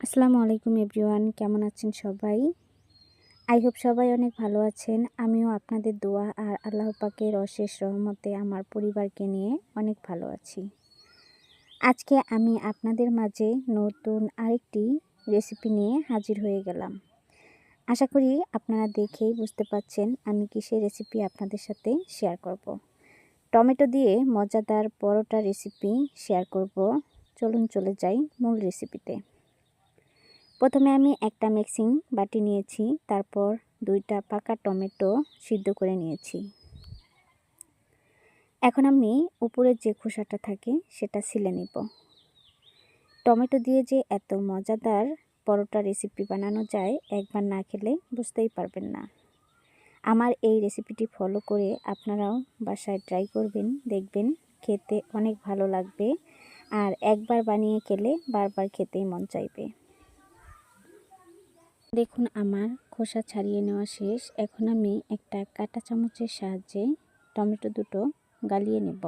আসসালামু আলাইকুম এভরিওয়ান, কেমন আছেন সবাই? আই হোপ সবাই অনেক ভালো আছেন। আমিও আপনাদের দোয়া আর আল্লাহ পাকের অশেষ রহমতে আমার পরিবারকে নিয়ে অনেক ভালো আছি। আজকে আমি আপনাদের মাঝে নতুন আরেকটি রেসিপি নিয়ে হাজির হয়ে গেলাম। আশা করি আপনারা দেখেই বুঝতে পাচ্ছেন আমি কিসের রেসিপি আপনাদের সাথে শেয়ার করব। টমেটো দিয়ে মজাদার পরোটা রেসিপি শেয়ার করব। চলুন চলে যাই মূল রেসিপিতে। প্রথমে আমি একটা মিক্সিং বাটি নিয়েছি, তারপর দুইটা পাকা টমেটো সিদ্ধ করে নিয়েছি। এখন আমি উপরের যে খোসাটা থাকে, সেটা ছিলে নিব। টমেটো দিয়ে যে এত মজাদার পরোটা রেসিপি বানানো যায়, একবার না খেলে বুঝতেই পারবেন না। আমার এই রেসিপিটি ফলো করে আপনারাও বাসায় ট্রাই করবেন, দেখবেন খেতে অনেক ভালো লাগবে, আর একবার বানিয়ে খেলে বারবার খেতেই মন চাইবে। দেখুন, আমার খোসা ছাড়িয়ে নেওয়া শেষ। এখন আমি একটা কাঁটা চামচের সাহায্যে টমেটো দুটো গালিয়ে নেব।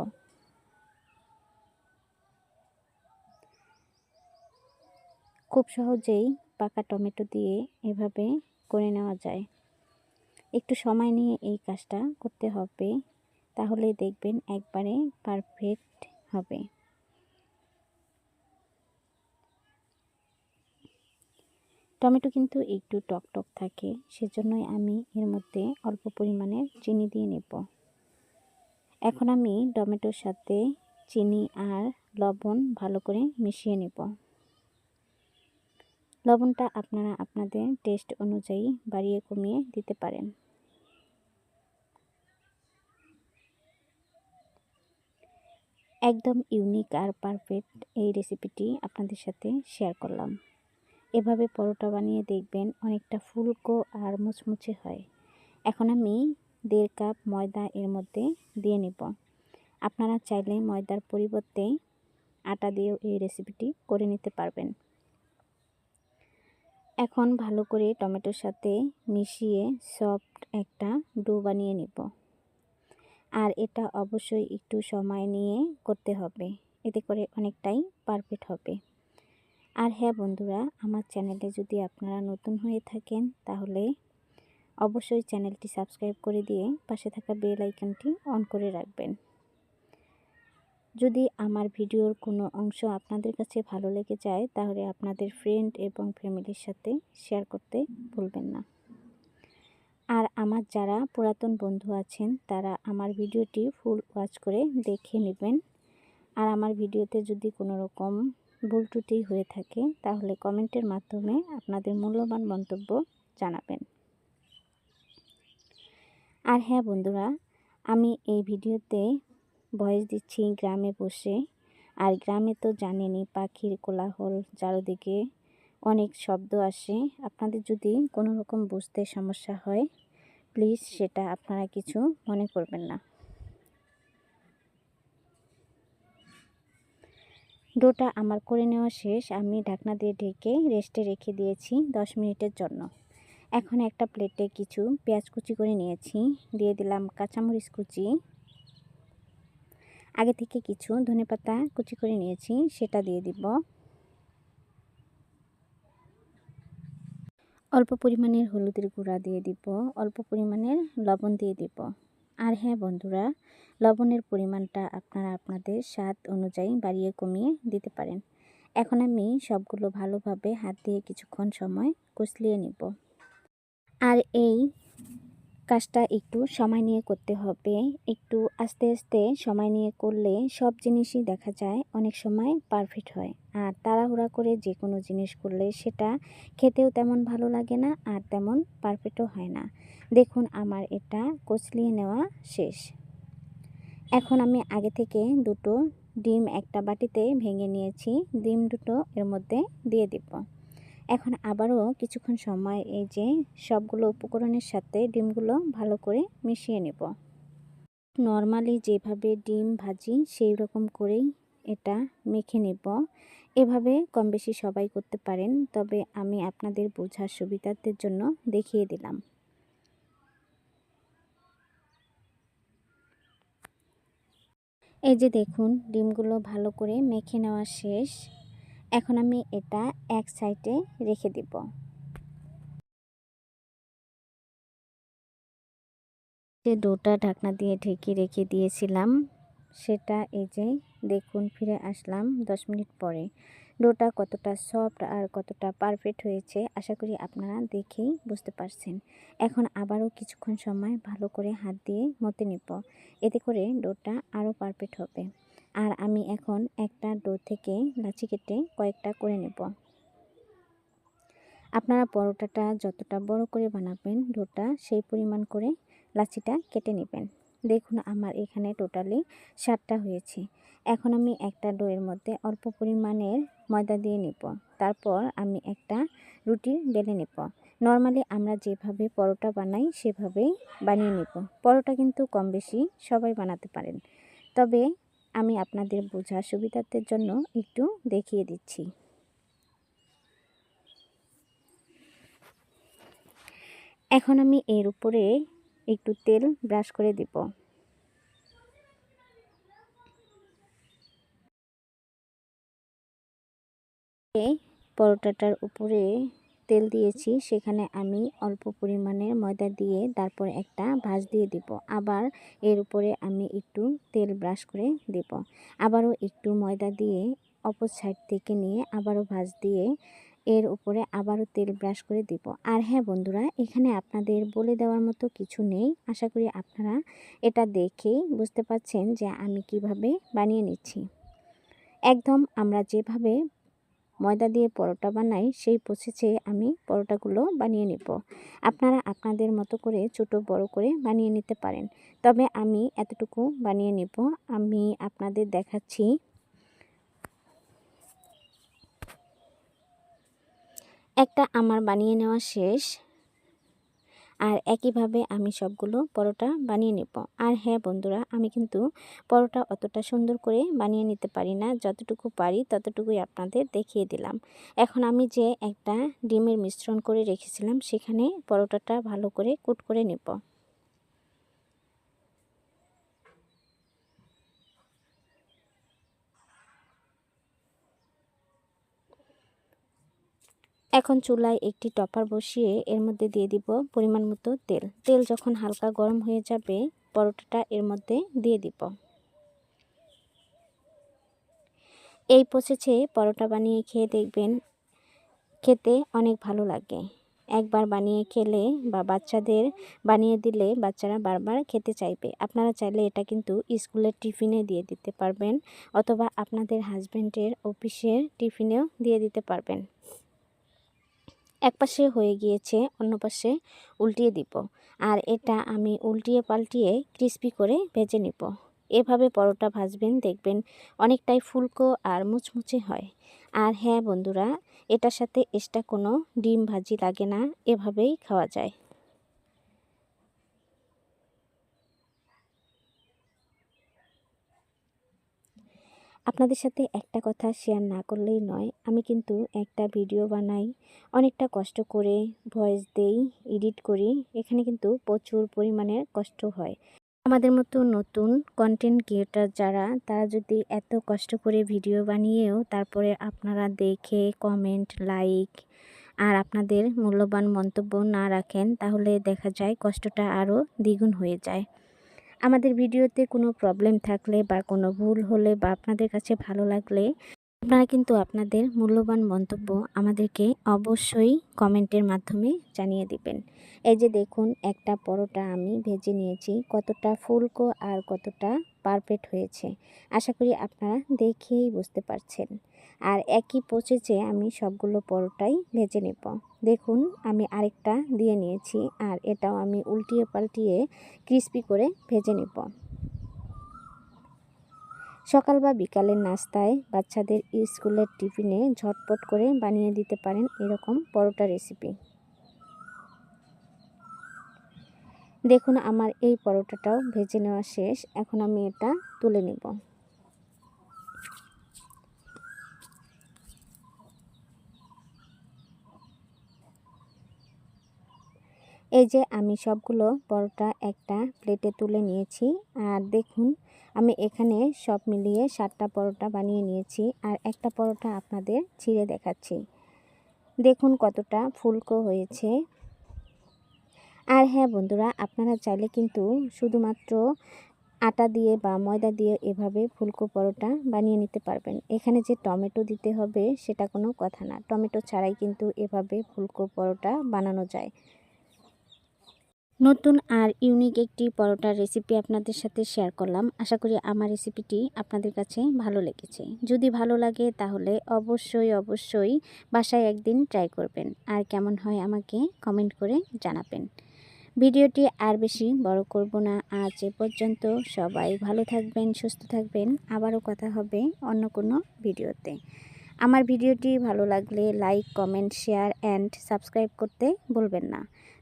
খুব সহজেই পাকা টমেটো দিয়ে এভাবে করে নেওয়া যায়। একটু সময় নিয়ে এই কাজটা করতে হবে তাহলে দেখবেন একবারে পারফেক্ট হবে। টমেটো কিন্তু একটু টক টক থাকে, সেজন্যই আমি এর মধ্যে অল্প পরিমাণে চিনি দিয়ে নেব। এখন আমি টমেটোর সাথে চিনি আর লবণ ভালো করে মিশিয়ে নেব। লবণটা আপনারা আপনাদের টেস্ট অনুযায়ী বাড়িয়ে কমিয়ে দিতে পারেন। একদম ইউনিক আর পারফেক্ট এই রেসিপিটি আপনাদের সাথে শেয়ার করলাম। এভাবে পরোটা বানিয়ে দেখবেন অনেকটা ফুলকো আর মুচমুচে হয়। এখন আমি দেড় কাপ ময়দা এর মধ্যে দিয়ে নিব। আপনারা চাইলে ময়দার পরিবর্তে আটা দিয়েও এই রেসিপিটি করে নিতে পারবেন। এখন ভালো করে টমেটোর সাথে মিশিয়ে সফট একটা ডো বানিয়ে নিব। আর এটা অবশ্যই একটু সময় নিয়ে করতে হবে। এতে করে অনেকটাই পারফেক্ট হবে। আর হ্যাঁ বন্ধুরা, আমার চ্যানেলে যদি আপনারা নতুন হয়ে থাকেন, তাহলে অবশ্যই চ্যানেলটি সাবস্ক্রাইব করে দিয়ে পাশে থাকা বেল আইকনটি অন করে রাখবেন। যদি আমার ভিডিওর কোনো অংশ আপনাদের কাছে ভালো লেগে যায়, তাহলে আপনাদের ফ্রেন্ড এবং ফ্যামিলির সাথে শেয়ার করতে ভুলবেন না। আর আমার যারা পুরাতন বন্ধু আছেন, তারা আমার ভিডিওটি ফুল ওয়াচ করে দেখে নেবেন। আর আমার ভিডিওতে যদি কোনো রকম ভুল ত্রুটি হয়ে থাকে, তাহলে কমেন্টের মাধ্যমে আপনাদের মূল্যবান মন্তব্য জানাবেন। আর হ্যাঁ বন্ধুরা, আমি এই ভিডিওতে ভয়েস দিচ্ছি গ্রামে বসে। আর গ্রামে তো জানেনই পাখির কোলাহল, চারোদিকে অনেক শব্দ আসে। আপনাদের যদি কোনো রকম বুঝতে সমস্যা হয় প্লিজ সেটা আপনারা কিছু মনে করবেন না। ডোটা আমার করে নেওয়া শেষ। আমি ঢাকনা দিয়ে ঢেকে রেস্টে রেখে দিয়েছি দশ মিনিটের জন্য। এখন একটা প্লেটে কিছু পেঁয়াজ কুচি করে নিয়েছি। দিয়ে দিলাম কাঁচামরিচ কুচি। আগে থেকে কিছু ধনেপাতা কুচি করে নিয়েছি, সেটা দিয়ে দিব। অল্প পরিমাণের হলুদের গুঁড়া দিয়ে দিব, অল্প পরিমাণের লবণ দিয়ে দিব। আর হ্যাঁ বন্ধুরা, লবণের পরিমাণটা আপনারা আপনাদের স্বাদ অনুযায়ী বাড়িয়ে কমিয়ে দিতে পারেন। এখন আমি সবগুলো ভালোভাবে হাত দিয়ে কিছুক্ষণ সময় কুচলিয়ে নিব। আর এই কাজটা একটু সময় নিয়ে করতে হবে। একটু আস্তে আস্তে সময় নিয়ে করলে সব জিনিসই দেখা যায়, অনেক সময় পারফেক্ট হয়। আর তাড়াহুড়া করে যে কোনো জিনিস করলে সেটা খেতেও তেমন ভালো লাগে না আর তেমন পারফেক্টও হয় না। দেখুন আমার এটা কচলিয়ে নেওয়া শেষ। এখন আমি আগে থেকে দুটো ডিম একটা বাটিতে ভেঙে নিয়েছি। ডিম দুটো এর মধ্যে দিয়ে দিব। এখন আবারও কিছুক্ষণ সময় এই যে সবগুলো উপকরণের সাথে ডিমগুলো ভালো করে মিশিয়ে নেব। নর্মালি যেভাবে ডিম ভাজি, সেই রকম করেই এটা মেখে নেব। এভাবে কম বেশি সবাই করতে পারেন, তবে আমি আপনাদের বোঝার সুবিধার্থের জন্য দেখিয়ে দিলাম। এই যে দেখুন, ডিমগুলো ভালো করে মেখে নেওয়া শেষ। এখন আমি এটা এক সাইডে রেখে দিব। যে ডোটা ঢাকনা দিয়ে ঢেকে রেখে দিয়েছিলাম, সেটা এই যে দেখুন ফিরে আসলাম দশ মিনিট পরে। ডোটা কতটা সফট আর কতটা পারফেক্ট হয়েছে, আশা করি আপনারা দেখেই বুঝতে পারছেন। এখন আবারও কিছুক্ষণ সময় ভালো করে হাত দিয়ে মতে নিব। এতে করে ডোটা আরও পারফেক্ট হবে। আর আমি এখন একটা ডো থেকে লাচি কেটে কয়েকটা করে নেব। আপনারা পরোটাটা যতটা বড় করে বানাবেন ডোটা, সেই পরিমাণ করে লাচিটা কেটে নেবেন। দেখুন আমার এখানে টোটালি সাতটা হয়েছে। এখন আমি একটা ডোয়ের মধ্যে অল্প পরিমাণের ময়দা দিয়ে নিব। তারপর আমি একটা রুটি বেলে নেব। নর্মালি আমরা যেভাবে পরোটা বানাই, সেভাবেই বানিয়ে নেব। পরোটা কিন্তু কম বেশি সবাই বানাতে পারেন। তবে আমি আপনাদের বোঝার সুবিধার্থের জন্য একটু দেখিয়ে দিচ্ছি। এখন আমি এর উপরে একটু তেল ব্রাশ করে দিব। পরোটাটার উপরে তেল দিয়েছি, সেখানে আমি অল্প পরিমাণের ময়দা দিয়ে তারপর একটা ভাজ দিয়ে দিব। আবার এর উপরে আমি একটু তেল ব্রাশ করে দেব। আবারও একটু ময়দা দিয়ে অপর সাইড থেকে নিয়ে আবারও ভাজ দিয়ে এর উপরে আবারও তেল ব্রাশ করে দিব। আর হ্যাঁ বন্ধুরা, এখানে আপনাদের বলে দেওয়ার মতো কিছু নেই। আশা করি আপনারা এটা দেখেই বুঝতে পাচ্ছেন যে আমি কীভাবে বানিয়ে নিচ্ছি। একদম আমরা যেভাবে ময়দা দিয়ে পরোটা বানাই, সেই প্রসেসে আমি পরোটাগুলো বানিয়ে নেব। আপনারা আপনাদের মতো করে ছোট, বড় করে বানিয়ে নিতে পারেন। তবে আমি এতটুকু বানিয়ে নেব। আমি আপনাদের দেখাচ্ছি। একটা আমার বানিয়ে নেওয়া শেষ। আর একইভাবে আমি সবগুলো পরোটা বানিয়ে নেব। আর হ্যাঁ বন্ধুরা, আমি কিন্তু পরোটা অতটা সুন্দর করে বানিয়ে নিতে পারি না। যতটুকু পারি ততটুকুই আপনাদের দেখিয়ে দিলাম। এখন আমি যে একটা ডিমের মিশ্রণ করে রেখেছিলাম, সেখানে পরোটাটা ভালো করে কুট করে নেব। এখন চুলায় একটি টপার বসিয়ে এর মধ্যে দিয়ে দিব পরিমাণ মতো তেল। তেল যখন হালকা গরম হয়ে যাবে, পরোটাটা এর মধ্যে দিয়ে দিব। এই প্রসেসে পরোটা বানিয়ে খেয়ে দেখবেন খেতে অনেক ভালো লাগে। একবার বানিয়ে খেলে বা বাচ্চাদের বানিয়ে দিলে বাচ্চারা বারবার খেতে চাইবে। আপনারা চাইলে এটা কিন্তু স্কুলের টিফিনে দিয়ে দিতে পারবেন, অথবা আপনাদের হাজব্যান্ডের অফিসের টিফিনেও দিয়ে দিতে পারবেন। এক পাশে হয়ে গিয়েছে, অন্য পাশে উল্টিয়ে দিব। আর এটা আমি উল্টিয়ে পাল্টিয়ে ক্রিস্পি করে ভেজে নিব। এভাবে পরোটা ভাজবেন, দেখবেন অনেকটাই ফুলকো আর মুচমুচে হয়। আর হ্যাঁ বন্ধুরা, এটার সাথে এক্সট্রা কোনো ডিম ভাজি লাগে না, এভাবেই খাওয়া যায়। আপনাদের সাথে একটা কথা শেয়ার না করলেই নয়। আমি কিন্তু একটা ভিডিও বানাই, অনেকটা কষ্ট করে ভয়েস দেই এডিট করি। এখানে কিন্তু প্রচুর পরিমাণের কষ্ট হয়। আমাদের মতো নতুন কন্টেন্ট ক্রিয়েটার যারা, তারা যদি এত কষ্ট করে ভিডিও বানিয়েও তারপরে আপনারা দেখে কমেন্ট লাইক আর আপনাদের মূল্যবান মন্তব্য না রাখেন, তাহলে দেখা যায় কষ্টটা আরও দ্বিগুণ হয়ে যায়। আমাদের ভিডিওতে কোনো প্রবলেম থাকলে বা কোনো ভুল হলে বা আপনাদের কাছে ভালো লাগলে আপনারা কিন্তু আপনাদের মূল্যবান মন্তব্য আমাদেরকে অবশ্যই কমেন্টের মাধ্যমে জানিয়ে দিবেন। এই যে দেখুন, একটা পরোটা আমি ভেজে নিয়েছি, কতটা ফুলকো আর কতটা পারফেক্ট হয়েছে। আশা করি আপনারা দেখেই বুঝতে পারছেন। আর একই প্রসেসে আমি সবগুলো পরোটাই ভেজে নেব। দেখুন, আমি আরেকটা দিয়ে নিয়েছি, আর এটাও আমি উল্টিয়ে পাল্টিয়ে ক্রিস্পি করে ভেজে নেব। সকাল বা বিকালের নাস্তায় বাচ্চাদের স্কুলের টিফিনে ঝটপট করে বানিয়ে দিতে পারেন এরকম পরোটা রেসিপি। দেখুন, আমার এই পরোটাটাও ভেজে নেওয়া শেষ। এখন আমি এটা তুলে নেব। এই যে আমি সবগুলো পরোটা একটা প্লেটে তুলে নিয়েছি। আর দেখুন আমি এখানে সব মিলিয়ে সাতটা পরোটা বানিয়ে নিয়েছি আর একটা পরোটা আপনাদের ছিঁড়ে দেখাচ্ছি। দেখুন কতটা ফুলকো হয়েছে। আর হ্যাঁ বন্ধুরা, আপনারা চাইলে কিন্তু শুধুমাত্র আটা দিয়ে বা ময়দা দিয়ে এভাবে ফুলকো পরোটা বানিয়ে নিতে পারবেন। এখানে যে টমেটো দিতে হবে সেটা কোনো কথা না। টমেটো ছাড়াই কিন্তু এভাবে ফুলকো পরোটা বানানো যায়। নতুন আর ইউনিক একটি পরোটার রেসিপি আপনাদের সাথে শেয়ার করলাম। আশা করি আমার রেসিপিটি আপনাদের কাছে ভালো লেগেছে। যদি ভালো লাগে তাহলে অবশ্যই অবশ্যই বাসায় একদিন ট্রাই করবেন। আর কেমন হয় আমাকে কমেন্ট করে জানাবেন। ভিডিওটি আর বেশি বড় করব না। আজ এ পর্যন্ত সবাই ভালো থাকবেন, সুস্থ থাকবেন। আবারও কথা হবে অন্য কোনো ভিডিওতে। আমার ভিডিওটি ভালো লাগলে like comment share and subscribe করতে ভুলবেন না।